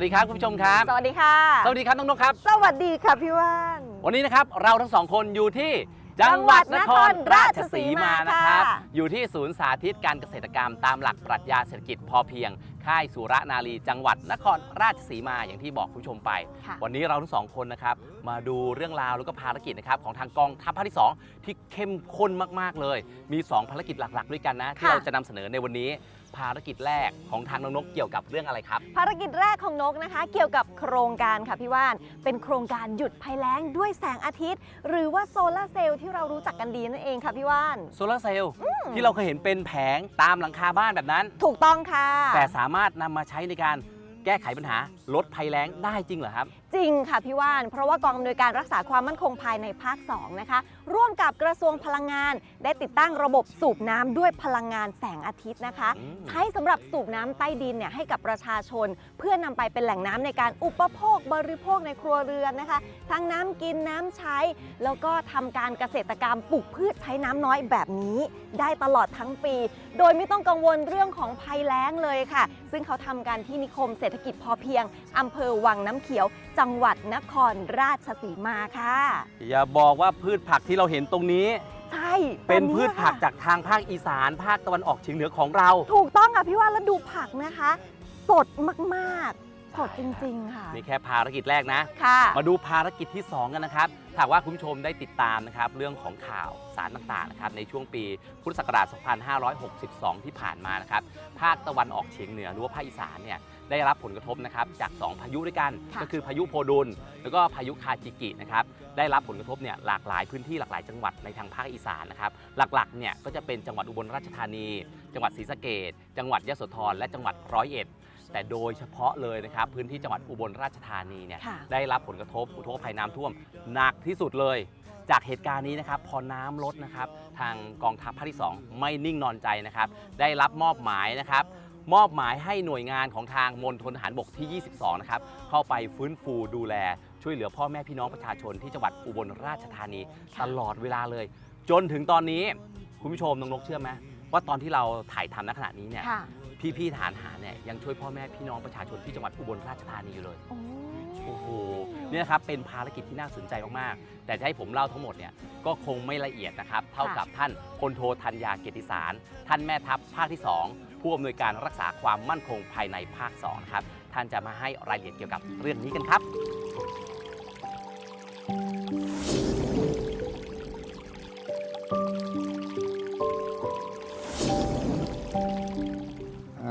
วัสดีครับคุณผู้ชมครับ สวัสดีค่ะ สวัสดีครับน้องนกครับ สวัสดีค่ะพี่ว่าน วันนี้นะครับเราทั้งสองคนอยู่ที่จังหวัดนครราชสีมานะครับค่ะอยู่ที่ศูนย์สาธิตการเกษตรกรรมตามหลักปรัชญาเศรษฐกิจพอเพียง ค่ายสุรนารีจังหวัดนครราชสีมาอย่างที่บอกคุณผู้ชมไปค่ะวันนี้เราทั้งสองคนนะครับ มาดูเรื่องราวแล้วก็ภารกิจนะครับของทางกองทัพภาคที่ 2 ที่เข้มข้นมากๆเลย มี 2 ภารกิจหลักๆ ด้วยกันนะ ที่ค่ะเราจะนำเสนอในวันนี้ ภารกิจแรกของทางน้องนกเกี่ยวกับเรื่องอะไรครับ ภารกิจแรกของนกนะคะ เกี่ยวกับโครงการค่ะพี่ว่าน เป็นโครงการหยุดภัยแล้งด้วยแสงอาทิตย์ หรือว่าโซลาร์เซลล์ที่เรารู้จักกันดีนั่นเองค่ะพี่ว่าน โซลาร์เซลล์ที่เราเคยเห็นเป็นแผงตามหลังคาบ้านแบบนั้น ถูกต้องค่ะ แต่สามารถนำมาใช้ในการแก้ไขปัญหาลดภัยแล้งได้จริงเหรอครับ จริงค่ะพี่ว่าน เพราะว่ากองอำนวยการรักษาความมั่นคงภายในภาค 2 นะคะ ร่วมกับกระทรวงพลังงาน ได้ติดตั้งระบบสูบน้ำด้วยพลังงานแสงอาทิตย์นะคะอืมใช้สำหรับสูบน้ำใต้ดินเนี่ยให้กับประชาชน เพื่อนำไปเป็นแหล่งน้ำในการอุปโภคบริโภคในครัวเรือนนะคะ ทั้งน้ำกินน้ำใช้ แล้วก็ทำการเกษตรกรรมปลูกพืชใช้น้ำน้อยแบบนี้ ได้ตลอดทั้งปี โดยไม่ต้องกังวลเรื่องของภัยแล้งเลยค่ะ ซึ่งเขาทำกันที่นิคมเศรษฐกิจพอเพียงอำเภอวังน้ำเขียวจังหวัดนครราชสีมาค่ะ อย่าบอกว่าพืชผักที่เราเห็นตรงนี้ ใช่เป็นแบบพืชค่ะผักจากทางภาคอีสานภาคตะวันออกเฉียงเหนือของเรา ถูกต้องค่ะพี่ว่าแล้วดูผักนะคะ สดมากๆ สดจริงๆค่ะ นี่แค่ภารกิจแรกนะ ค่ะ มาดูภารกิจที่ 2 กันนะครับถ้าหากว่าคุณผู้ชมได้ติดตามนะครับ เรื่องของข่าวสารต่างๆนะครับในช่วงปีพุทธศักราช 2562 ที่ผ่านมานะครับ ภาคตะวันออกเฉียงเหนือหรือว่าภาคอีสานเนี่ย ได้รับผลกระทบนะครับจาก 2 พายุด้วยกัน ค่ะ ก็คือพายุโพดุลแล้วก็พายุคาจิกินะครับได้รับผลกระทบเนี่ยหลากหลายพื้นที่หลากหลายจังหวัดในทางภาคอีสานนะครับหลักๆเนี่ยก็จะเป็นจังหวัดอุบลราชธานี จังหวัดศรีสะเกษจังหวัดยะโสธรและจังหวัดร้อยเอ็ดแต่โดยเฉพาะเลยนะครับพื้นที่จังหวัดอุบลราชธานีเนี่ย ค่ะ ได้รับผลกระทบอุทกภัยน้ำท่วมหนักที่สุดเลย จากเหตุการณ์นี้นะครับ พอน้ำลดนะครับ ทางกองทัพภาคที่ 2 ไม่นิ่งนอนใจนะครับ ได้รับมอบหมายนะครับ มอบหมายให้หน่วยงานของทางมณฑลทหารบกที่ 22 นะครับ เข้าไปฟื้นฟูดูแล ช่วยเหลือพ่อแม่พี่น้องประชาชนที่จังหวัดอุบลราชธานีค่ะตลอดเวลาเลย จนถึงตอนนี้คุณผู้ชมน้องนกเชื่อไหมว่าตอนที่เราถ่ายทำณขณะนี้เนี่ยค่ะพี่ๆทหารหารเนี่ยยังช่วยพ่อแม่พี่น้องประชาชนที่จังหวัดอุบลราชธานีอยู่เลย โอ้ โอ้โห เนี่ยนะครับเป็นภารกิจที่น่าสนใจมากๆ แต่จะให้ผมเล่าทั้งหมดเนี่ยก็คงไม่ละเอียดนะครับ เท่ากับท่านพลโทธัญญาเกียรติสาร ท่านแม่ทัพภาคที่ 2 ผู้อำนวยการรักษาความมั่นคงภายในภาค2นะครับท่านจะมาให้รายละเอียดเกี่ยวกับเรื่องนี้กันครับ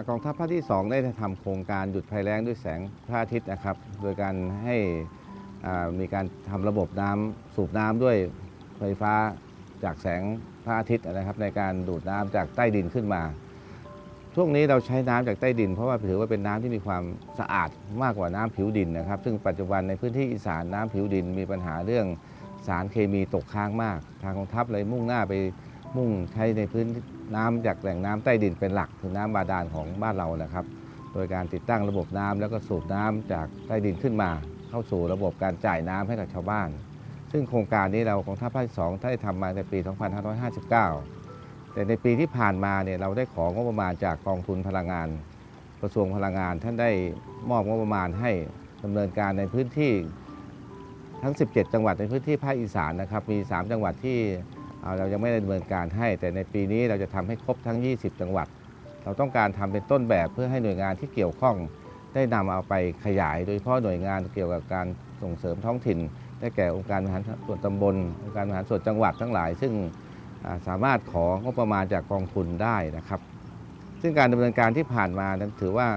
กองทัพภาคที่ 2 ได้ทำโครงการหยุดภัยแล้งด้วยแสงพระอาทิตย์นะครับ โดยการให้มีการทำระบบน้ำสูบน้ำด้วยไฟฟ้าจากแสงพระอาทิตย์นะครับ ในการดูดน้ำจากใต้ดินขึ้นมา ช่วงนี้เราใช้น้ำจากใต้ดิน เพราะว่าถือว่าเป็นน้ำที่มีความสะอาดมากกว่าน้ำผิวดินนะครับ ซึ่งปัจจุบันในพื้นที่อีสานน้ำผิวดินมีปัญหาเรื่องสารเคมีตกค้างมาก ทางกองทัพเลยมุ่งหน้าไปมุ่งใช้ในพื้นน้ำจากแหล่งน้ำใต้ดินเป็นหลักคือน้ำบาดาลของบ้านเรานะครับ โดยการติดตั้งระบบน้ำแล้วก็สูบน้ำจากใต้ดินขึ้นมา เข้าสู่ระบบการจ่ายน้ำให้กับชาวบ้าน ซึ่งโครงการนี้เราของทัพภาคสองได้ทำมาในปี 2559 แต่ในปีที่ผ่านมาเนี่ยเราได้ของงบประมาณจากกองทุนพลังงาน กระทรวงพลังงาน ท่านได้มอบงบประมาณให้ดำเนินการในพื้นที่ทั้ง 17 จังหวัดในพื้นที่ภาคอีสานนะครับ มี 3 จังหวัดที่เเรายังไม่ได้ดำเนินการให้ แต่ในปีนี้เราจะทำให้ครบทั้ง 20 จังหวัด เราต้องการทำเป็นต้นแบบเพื่อให้หน่วยงานที่เกี่ยวข้อง ได้นำเอาไปขยาย โดยเฉพาะหน่วยงานเกี่ยวกับการส่งเสริมท้องถิ่น ได้แก่องค์การบริหารส่วนตำบล องค์การบริหารส่วนจังหวัดทั้งหลาย ซึ่ง สามารถของงบประมาณจากกองทุนได้นะครับ ซึ่งการดำเนินการที่ผ่านมานั้นถือว่า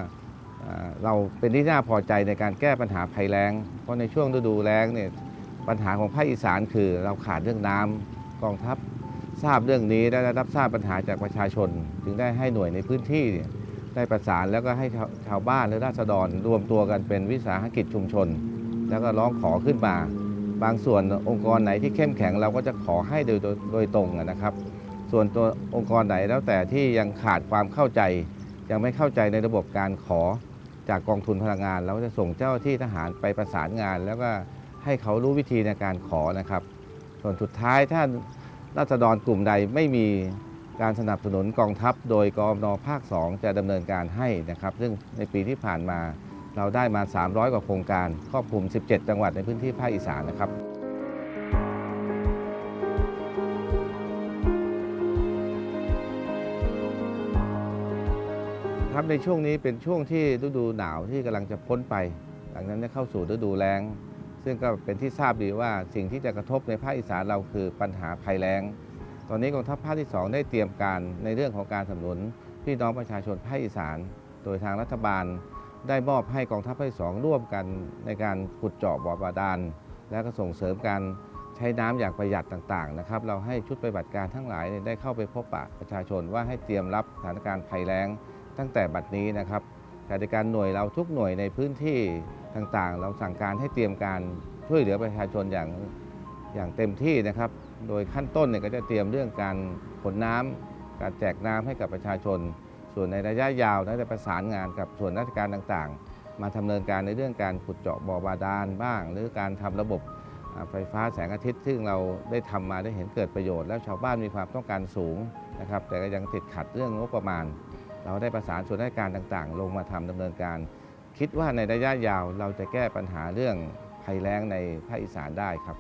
เราเป็นที่น่าพอใจในการแก้ปัญหาภัยแล้ง เพราะในช่วงฤดูแล้งเนี่ยปัญหาของภาคอีสานคือเราขาดเรื่องน้ำกองทัพทราบเรื่องนี้และได้รับทราบปัญหาจากประชาชน จึงได้ให้หน่วยในพื้นที่ได้ประสานแล้วก็ให้ชาวบ้านหรือราษฎรรวมตัวกันเป็นวิสาหกิจชุมชน แล้วก็ร้องขอขึ้นมา บางส่วนองค์กรไหนที่เข้มแข็งเราก็จะขอให้โดยโดยตรงนะครับ ส่วนตัวองค์กรไหนแล้วแต่ที่ยังขาดความเข้าใจ ยังไม่เข้าใจในระบบการขอจากกองทุนพลังงาน เราก็จะส่งเจ้าที่ทหารไปประสานงาน แล้วก็ให้เขารู้วิธีในการขอนะครับ ส่วนสุดท้ายถ้าราษฎรกลุ่มใดไม่มีการสนับสนุนกองทัพ โดยกอมนภาค 2 จะดำเนินการให้นะครับ ซึ่งในปีที่ผ่านมา เราได้มา 300 กว่าโครงการ ครอบคลุม 17 จังหวัดในพื้นที่ภาคอีสานนะครับครับในช่วงนี้เป็นช่วงที่ฤดูหนาวที่กำลังจะพ้นไป หลังนั้นจะเข้าสู่ฤดูแล้ง ซึ่งก็เป็นที่ทราบดีว่าสิ่งที่จะกระทบในภาคอีสานเราคือปัญหาภัยแล้ง ตอนนี้กองทัพภาคที่ 2 ได้เตรียมการในเรื่องของการสนับสนุนพี่น้องประชาชนภาคอีสาน โดยทางรัฐบาล ได้มอบให้กองทัพภาคที่2ร่วมกันในการขุดเจาะบ่อบาดาล และก็ส่งเสริมการใช้น้ำอย่างประหยัดต่างๆนะครับเราให้ชุดปฏิบัติการทั้งหลายได้เข้าไปพบปะประชาชนว่าให้เตรียมรับสถานการณ์ภัยแล้ง ตั้งแต่บัดนี้นะครับการจัดการหน่วยเราทุกหน่วยในพื้นที่ต่างๆ เราสั่งการให้เตรียมการช่วยเหลือประชาชนอย่างอย่างเต็มที่นะครับ โดยขั้นต้นเนี่ยก็จะเตรียมเรื่องการขนน้ำการแจกน้ำให้กับประชาชน ส่วนในระยะยาวน่าจะประสานงานกับส่วนราชการต่างๆ มาดำเนินการในเรื่องการขุดเจาะบ่อบาดาลบ้าง หรือการทำระบบไฟฟ้าแสงอาทิตย์ ซึ่งเราได้ทำมาได้เห็นเกิดประโยชน์ แล้วชาวบ้านมีความต้องการสูงนะครับ แต่ก็ยังติดขัดเรื่องงบประมาณ เราได้ประสานส่วนราชการต่างๆ ลงมาทำดำเนินการ คิดว่าในระยะยาวเราจะแก้ปัญหาเรื่องภัยแล้งในภาคอีสานได้ครับ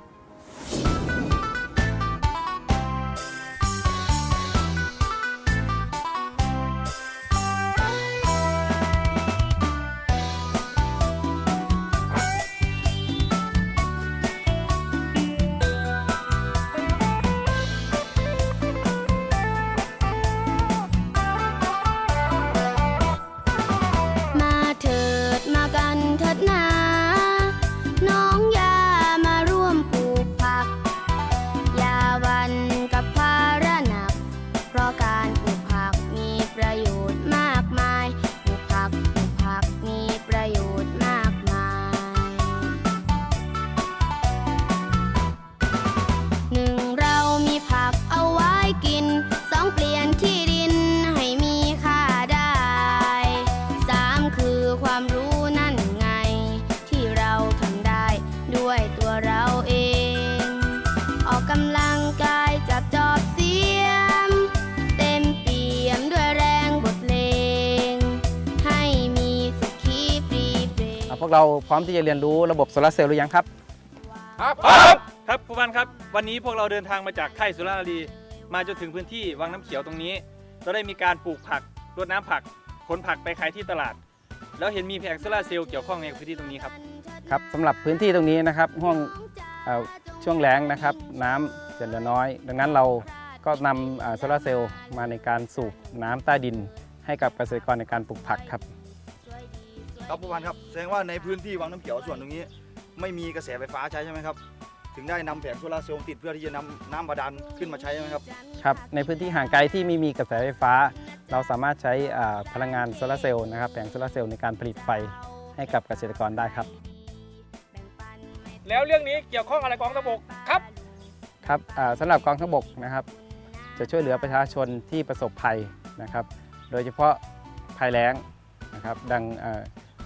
เราพร้อมที่จะเรียนรู้ระบบโซลาร์เซลล์หรือยังครับ ครับครูพันครับ วันนี้พวกเราเดินทางมาจากค่ายสุรานารีมาจนถึงพื้นที่วังน้ำเขียวตรงนี้ เราได้มีการปลูกผักรดน้ำผักขนผักไปขายที่ตลาด แล้วเห็นมีแผงโซลาร์เซลล์เกี่ยวข้องในพื้นที่ตรงนี้ครับครับสำหรับพื้นที่ตรงนี้นะครับห่วงเอ่อช่วงแล้งนะครับน้ำจะเหลือน้อย ดังนั้นเราก็นำอ่าโซลาร์เซลล์มาในการสูบน้ำใต้ดิน ให้กับเกษตรกรในการปลูกผักครับ ครับผู้พันครับแสดงว่าในพื้นที่วังน้ำเขียวส่วนตรงนี้ ไม่มีกระแสไฟฟ้าใช้ใช่ไหมครับ ถึงได้นำแผงโซลาร์เซลล์ติดเพื่อที่จะนำน้ำบาดาลขึ้นมาใช้ใช่ไหมครับ ครับในพื้นที่ห่างไกลที่ไม่มีกระแสไฟฟ้า เราสามารถใช้อ่าพลังงานโซลาร์เซลล์นะครับแผงโซลาร์เซลล์ในการผลิตไฟให้กับเกษตรกรได้ครับ แล้วเรื่องนี้เกี่ยวข้องอะไรกองทัพบกครับ ครับอ่าสำหรับกองทัพบกนะครับ จะช่วยเหลือประชาชนที่ประสบภัยนะครับ โดยเฉพาะภัยแล้งนะครับ ดังเอ่อ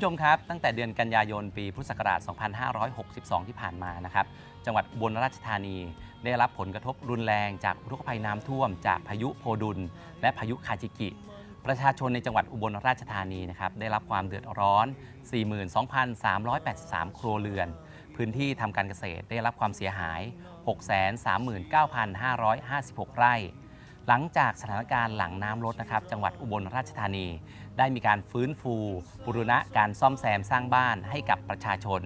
ผู้ชมครับ ตั้งแต่เดือนกันยายนปีพุทธศักราช 2562 ที่ผ่านมานะครับ จังหวัดอุบลราชธานี ได้รับผลกระทบรุนแรงจากอุทกภัยน้ำท่วม จากพายุโพดุล และพายุคาจิกิ ประชาชนในจังหวัดอุบลราชธานีนะครับได้รับความเดือดร้อน 42,383 ครัวเรือน พื้นที่ทำการเกษตรได้รับความเสียหาย 639,556 ไร่ หลังจากสถานการณ์หลังน้ำลดนะครับจังหวัดอุบลราชธานี ได้มีการฟื้นฟูบุรณะการซ่อมแซมสร้างบ้านให้กับประชาชน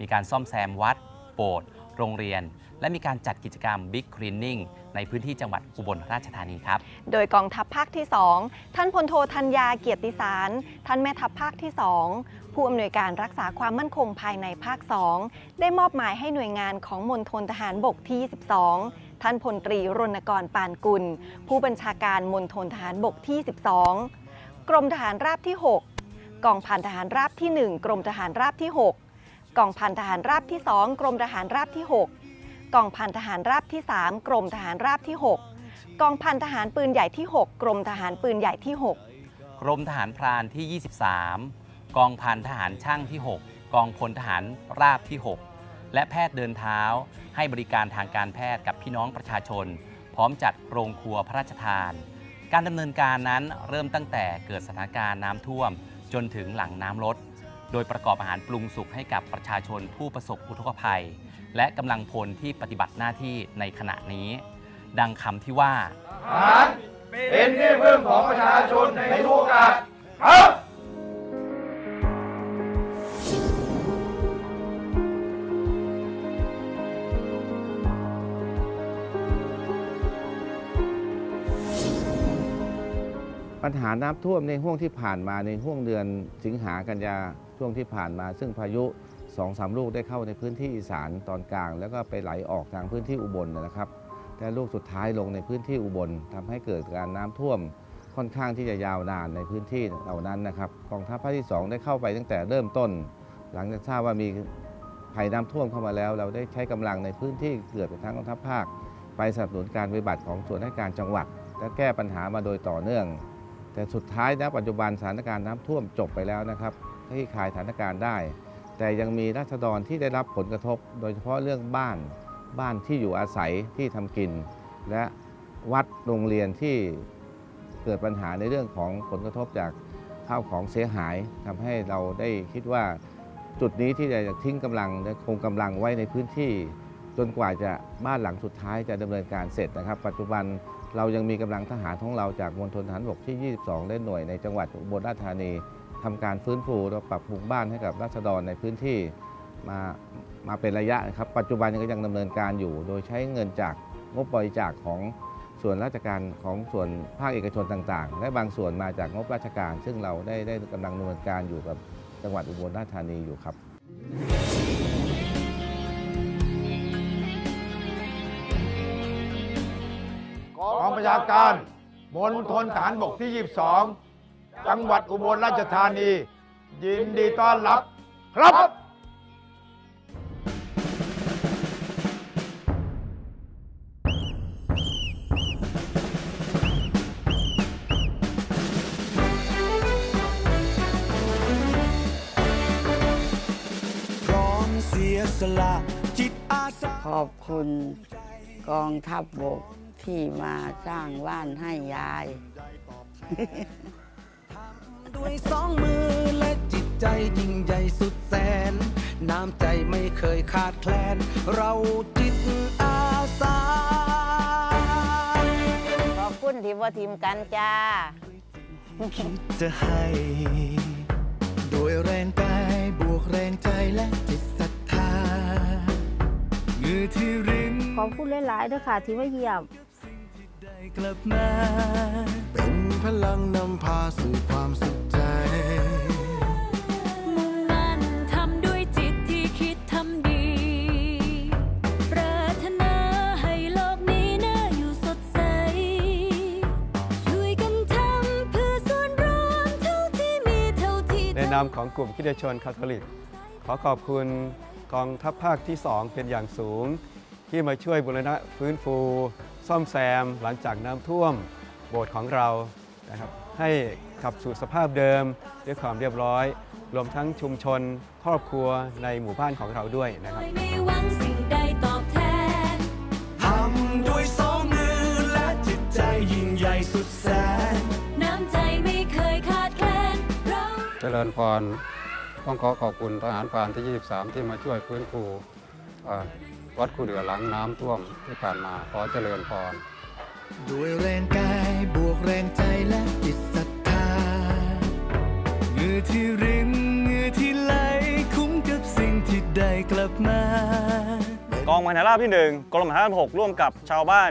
มีการซ่อมแซมวัด โบสถ์โรงเรียน และมีการจัดกิจกรรม Big Cleaning ในพื้นที่จังหวัดอุบลราชธานีครับ โดยกองทัพภาคที่ 2 ท่านพลโทธัญญาเกียรติสาร ท่านแม่ทัพภาคที่ 2 ผู้อำนวยการรักษาความมั่นคงภายในภาค 2 ได้มอบหมายให้หน่วยงานของมณฑลทหารบกที่ 22 ท่านพลตรีรณกรปานกุล ผู้บัญชาการมณฑลทหารบกที่ 12 กรมทหารราบที่ 6 กองพันทหารราบที่ 1 กรมทหารราบที่ 6 กองพันทหารราบที่ 2 กรมทหารราบที่ 6 กองพันทหารราบที่ 3 กรมทหารราบที่ 6 กองพันทหารปืนใหญ่ที่ 6 กรมทหารปืนใหญ่ที่ 6 กรมทหารพรานที่ 23 กองพันทหารช่างที่ 6 กองพลทหารราบที่ 6 และแพทย์เดินเท้า ให้บริการทางการแพทย์กับพี่น้องประชาชน พร้อมจัดโรงครัวพระราชทาน การดำเนินการนั้นเริ่มตั้งแต่เกิดสถานการณ์น้ำท่วม จนถึงหลังน้ำลด โดยประกอบอาหารปรุงสุกให้กับประชาชนผู้ประสบอุทกภัย และกำลังพลที่ปฏิบัติหน้าที่ในขณะนี้ ดังคำที่ว่า ทหารเป็นที่พึ่งของประชาชนในทุกโอกาสครับ ปัญหาน้ำท่วมในห่วงที่ผ่านมาในห่วงเดือนสิงหากันยาช่วงที่ผ่านมา ซึ่งพายุ2องสามลูกได้เข้าในพื้นที่อีสานตอนกลาง แล้วก็ไปไหลออกทางพื้นที่อุบลนะครับ แต่ลูกสุดท้ายลงในพื้นที่อุบลทำให้เกิดการน้ำท่วมค่อนข้างที่จะยาวนานในพื้นที่เหล่านั้นนะครับกองทัพภาคที่ 2 ได้เข้าไปตั้งแต่เริ่มต้น หลังจากทราบว่ามีภัยน้ำท่วมเข้ามาแล้ว เราได้ใช้กำลังในพื้นที่เกือบทั้งกองทัพภาค ไปสนับสนุนการปฏิบัติของส่วนราชการจังหวัด และแก้ปัญหามาโดยต่อเนื่อง แต่สุดท้ายนะปัจจุบันสถานการณ์น้ำท่วมจบไปแล้วนะครับที่คลายสถานการณ์ได้ แต่ยังมีราษฎรที่ได้รับผลกระทบ โดยเฉพาะเรื่องบ้านบ้านที่อยู่อาศัยที่ทำกิน และวัดโรงเรียนที่เกิดปัญหาในเรื่องของผลกระทบจากข้าวของเสียหายทำให้เราได้คิดว่าจุดนี้ที่จะทิ้งกำลังและคงกำลังไว้ในพื้นที่ จนกว่าจะบ้านหลังสุดท้ายจะดำเนินการเสร็จนะครับ ปัจจุบัน เรายังมีกำลังทหารของเราจากมณฑลทหารบกที่ 22 ได้หน่วยในจังหวัดอุบลราชธานีทำการฟื้นฟูและปรับปรุงบ้านให้กับราษฎรในพื้นที่มามาเป็นระยะนะครับ ปัจจุบันก็ยังดำเนินการอยู่ โดยใช้เงินจากงบบริจาคของส่วนราชการของส่วนภาคเอกชนต่างๆ และบางส่วนมาจากงบราชการ ซึ่งเราได้ได้กำลังดำเนินการอยู่กับจังหวัดอุบลราชธานีอยู่ครับ กองประชาการมณฑลฐานบกที่ 22 จังหวัดอุบลราชธานี ยินดีต้อนรับครับ พร้อมเสียสละจิตอาสา ขอบคุณกองทัพบบก ที่มาสร้างบ้านให้ยาย ด้วยสองมือและจิตใจยิ่งใหญ่สุดแสน น้ำใจไม่เคยขาดแคลน เราจิตอาสา ขอบคุณที่ว่าทีมกันจ้า คิดจะให้โดยแรงกายบวกแรงใจและจิตศรัทธาเหงื่อที่รินขอบคุณหลายๆด้วยค่ะ ที่มาเยี่ยมได้ กลับมา เป็นพลังนำพาสู่ความสุขใจ มุ่งมั่นทำด้วยจิตที่คิดทำดี ปรารถนาให้โลกนี้น่าอยู่สดใส ช่วยกันทำเพื่อส่วนรวมเท่าที่มีเท่าที่ในนามของกลุ่มคริสเตียนชนคาทอลิก ขอขอบคุณกองทัพภาคที่ 2 เป็นอย่างสูง ที่มาช่วยบูรณะฟื้นฟู ซ่อมแซมหลังจากน้ำท่วมโบสถ์ของเรานะครับให้กลับสู่สภาพเดิมด้วยความเรียบร้อย รวมทั้งชุมชน ครอบครัวในหมู่บ้านของเราด้วยนะครับไม่หวังสิ่งใดตอบแทนทำด้วยสองมือและจิตใจยิ่งใหญ่สุดแสนน้ำใจไม่เคยขาดแคลนเราเจริญพรต้องขอขอบคุณทหารพรานที่ 23 ที่มาช่วยฟื้นฟูเอ่อ วัดคูเดือหลังน้ำท่วมที่ผ่านมาขอเจริญพรด้วยแรงกายบวกแรงใจและจิตศรัทธาเหงื่อที่รินเหงื่อที่ไหลคุ้มกับสิ่งที่ได้กลับมา กองมหาราบที่1กรมมหาราบ6ร่วมกับชาวบ้าน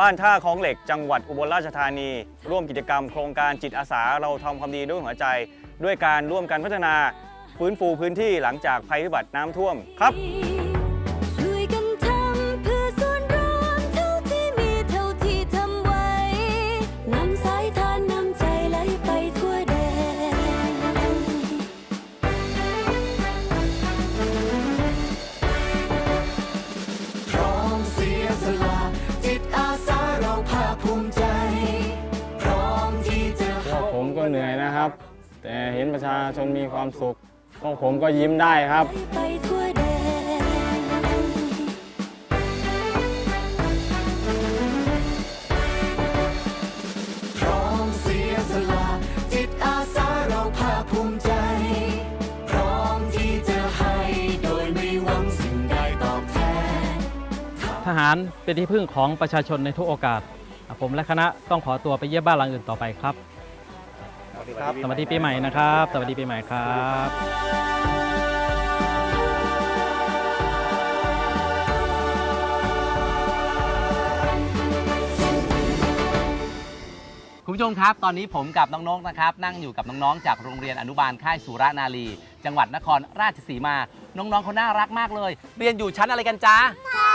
บ้านท่าคลองเหล็กจังหวัดอุบลราชธานี ร่วมกิจกรรมโครงการจิตอาสาเราทำความดีด้วยหัวใจ ด้วยการร่วมกันพัฒนา ฟื้นฟูพื้นที่หลังจากภัยพิบัติน้ำท่วมครับ แต่เห็นประชาชนมีความสุขพวกผมก็ยิ้มได้ครับ ไปทั่วแดนพร้อมเสียสละ จิตอาสาเราภาคภูมิใจ พร้อมที่จะให้โดยไม่หวังสิ่งใดตอบแทน ทหารเป็นที่พึ่งของประชาชนในทุกโอกาส ผมและคณะต้องขอตัวไปเยี่ยมบ้านหลังอื่นต่อไปครับ สวัสดีปีใหม่นะครับ สวัสดีปีใหม่ครับคุณผู้ชมครับ ตอนนี้ผมกับน้องนกนะครับ นั่งอยู่กับน้องๆ จากโรงเรียนอนุบาลค่ายสุรนารี จังหวัดนครราชสีมา น้องๆเขาน่ารักมากเลย เรียนอยู่ชั้นอะไรกันจ๊ะนี่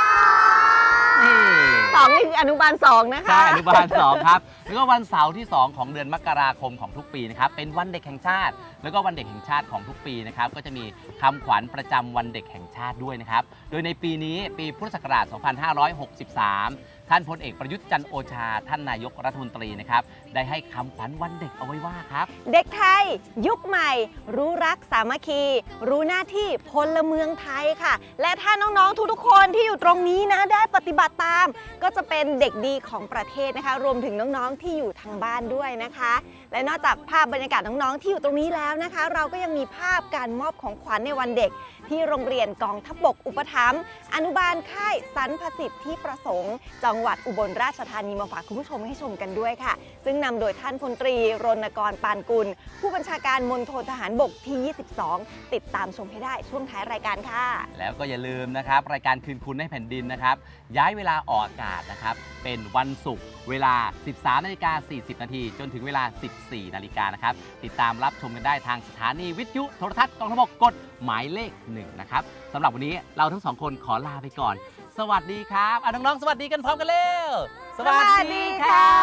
สองนี่คืออนุบาลสองนะคะ ใช่อนุบาล2ครับ แล้วก็วันเสาร์ที่ 2 ของเดือนมกราคมของทุกปีนะครับ เป็นวันเด็กแห่งชาติ แล้วก็วันเด็กแห่งชาติของทุกปีนะครับ ก็จะมีคำขวัญประจำวันเด็กแห่งชาติด้วยนะครับ โดยในปีนี้ปีพุทธศักราช 2563 ท่านพลเอกประยุทธ์จันโอชา ท่านนายกรัฐมนตรีนะครับ ได้ให้คำขวัญวันเด็กเอาไว้ว่าครับ เด็กไทย ยุคใหม่ รู้รักสามัคคี รู้หน้าที่พลเมืองไทยค่ะ และถ้าน้องๆ ทุกๆคนที่อยู่ตรงนี้นะได้ปฏิบัติตาม ก็จะเป็นเด็กดีของประเทศนะคะ รวมถึงน้องๆที่อยู่ทางบ้านด้วยนะคะ และนอกจากภาพบรรยากาศน้องๆที่อยู่ตรงนี้แล้วนะคะ เราก็ยังมีภาพการมอบของขวัญในวันเด็ก ที่โรงเรียนกองทัพบกอุปถัมภ์อนุบาลค่ายสันพสิทธิ์ที่ประสงค์จงหวัดอุบลราชธานีมาฝากคุณผู้ชมให้ชมกันด้วยค่ะ ซึ่งนำโดยท่านพลตรีรณกรปานกุล ผู้บัญชาการมณฑลทหารบกที่ 22 ติดตามชมให้ได้ช่วงท้ายรายการค่ะ แล้วก็อย่าลืมนะครับ รายการคืนคุณให้แผ่นดินนะครับ ย้ายเวลาออกอากาศนะครับ เป็นวันศุกร์เวลา 13นาฬิกา40 นาทีจนถึงเวลา 14 นาฬิกานะครับ ติดตามรับชมกันได้ทางสถานีวิทยุโทรทัศน์กองทัพบกกดหมายเลขหนึ่งนะครับสำหรับวันนี้เราทั้งสองคนขอลาไปก่อน สวัสดีครับอะน้องๆสวัสดีกันพร้อมกันเร็วสวัสดีครั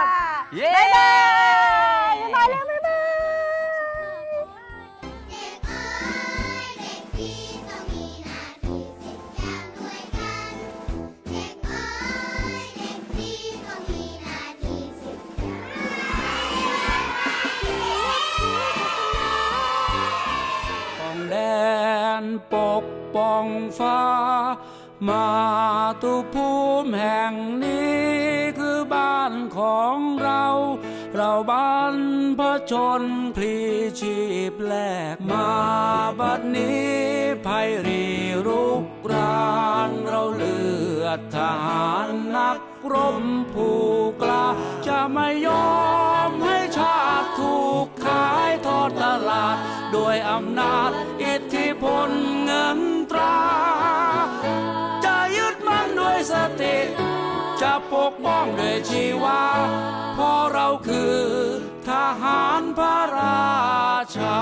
บเย้บ๊ายบายบ๊ายบายแล้วบ๊ายบายของแดนปกป้องฟ้า มาตุภูมิแห่งนี้คือบ้านของเรา เราบ้านพระชนพลีชีพแลกมาบัดนี้ภัยรีรุกรานเราเลือดทหารนักรบผู้กล้าจะไม่ยอมให้ชาติถูกขายทอดตลาดด้วยอำนาจอิทธิพลเงินตรา สติ จะปกป้องด้วยชีวาเพราะเราคือทหารพระราชา